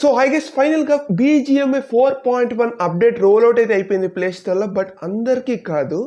So I guess ఫైనల్గా BGMI four point one update roll out అయితే అయిపోయింది play స్టోర్లో బట్ అందరికీ కాదు.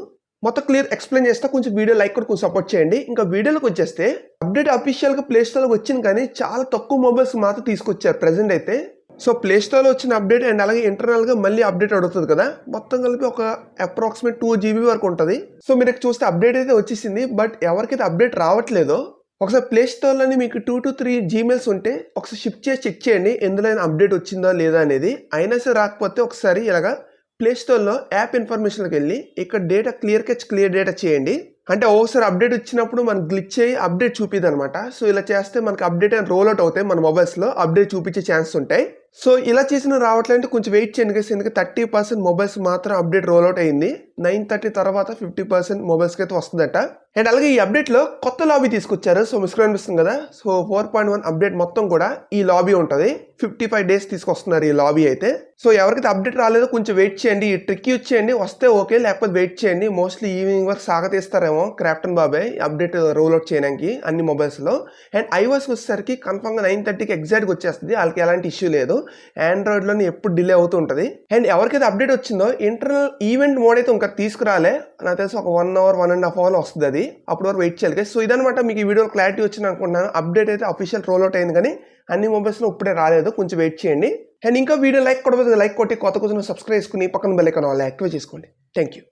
మొత్తం క్లియర్ ఎక్స్ప్లెయిన్ చేస్తా. కొంచెం వీడియో లైక్ కూడా కొంచెం సపోర్ట్ చేయండి. ఇంకా వీడియోలోకి వచ్చేస్తే అప్డేట్ అఫీషియల్గా ప్లే స్టోర్లోకి వచ్చింది కానీ చాలా తక్కువ మొబైల్స్ మాత్రం తీసుకొచ్చారు ప్రెజెంట్ అయితే. సో ప్లే స్టోర్లో వచ్చిన అప్డేట్ అండ్ అలాగే ఇంటర్నల్గా మళ్ళీ అప్డేట్ అడుగుతుంది కదా. మొత్తం కలిపి ఒక అప్రాక్సిమేట్ టూ జీబీ వరకు ఉంటుంది. సో మీరు చూస్తే అప్డేట్ అయితే వచ్చేసింది బట్ ఎవరికైతే అప్డేట్ రావట్లేదో ఒకసారి ప్లే స్టోర్లోని మీకు టూ టు త్రీ జీమెయిల్స్ ఉంటే ఒకసారి షిఫ్ట్ చేసి చెక్ చేయండి ఎందులో అయినా అప్డేట్ వచ్చిందా లేదా అనేది. అయినా సరే రాకపోతే ఒకసారి ఇలాగా ప్లే స్టోర్లో యాప్ ఇన్ఫర్మేషన్కి వెళ్ళి ఇక్కడ డేటా క్లియర్ కెచ్ క్లియర్ డేటా చేయండి. అంటే ఒకసారి అప్డేట్ వచ్చినప్పుడు మనం గ్లిచ్ అయ్యి అప్డేట్ చూపిదనమాట సో ఇలా చేస్తే మనకి అప్డేట్ అని రోల్ అవుట్ అవుతాయి మన మొబైల్స్లో అప్డేట్ చూపించే ఛాన్స్ ఉంటాయి. సో ఇలా చేసిన రావట్లంటే కొంచెం వెయిట్ చేయండి guys. ఎందుకంటే థర్టీ పర్సెంట్ మొబైల్స్ మాత్రం అప్డేట్ రోల్ అవుట్ అయింది. నైన్ థర్టీ తర్వాత ఫిఫ్టీ పర్సెంట్ మొబైల్స్కి అయితే వస్తుందట. అండ్ అలాగే ఈ అప్డేట్లో కొత్త లాబీ తీసుకొచ్చారు. సో మిస్ అనిపిస్తుంది కదా? So four point one update మొత్తం కూడా ఈ లాబీ ఉంటుంది. ఫిఫ్టీ ఫైవ్ డేస్ తీసుకొస్తున్నారు ఈ లాబీ అయితే. సో ఎవరికైతే అప్డేట్ రాలేదో కొంచెం వెయిట్ చేయండి. ఈ ట్రిక్ యూజ్ చేయండి వస్తే ఓకే లేకపోతే వెయిట్ చేయండి. మోస్ట్లీ ఈవినింగ్ వరకు సాగతీస్తారేమో క్రాఫ్టన్ బాబాయ్ అప్డేట్ రోల్ అవుట్ చేయడానికి అన్ని మొబైల్స్లో అండ్ ఐవాస్ వచ్చేసరికి కన్ఫామ్గా నైన్ థర్టీకి ఎగ్జాక్ట్గా వచ్చేస్తుంది. వాళ్ళకి ఎలాంటి ఇష్యూ లేదు. ఆండ్రాయిడ్లోని ఎప్పుడు డిలే అవుతూ ఉంటుంది. అండ్ ఎవరికైతే అప్డేట్ వచ్చిందో ఇంటర్నల్ ఈవెంట్ మోడ్ అయితే ఇంకా తీసుకురాలే. నాకు తెలిసి ఒక one hour one and half hour వస్తుంది అది. అప్పుడు వరకు వెయిట్ చేయాలి. సో ఇదనమాట మీకు ఈ వీడియో క్లారిటీ వచ్చింది అనుకుంటున్నాను. అప్డేట్ అయితే అఫీషియల్ రోల్ అవుట్ అయింది కానీ అన్ని మొబైల్స్లో ఇప్పుడే రాలేదు. కొంచెం వెయిట్ చేయండి. అండ్ ఇంకా వీడియో లైక్ కూడా లైక్ కొట్టి కొత్త కొంచెం సబ్స్క్రైబ్ చేసుకుని పక్కన బెల్ ఐకాన్ వాళ్ళు యాక్టివేట్ చేసుకోండి. Thank you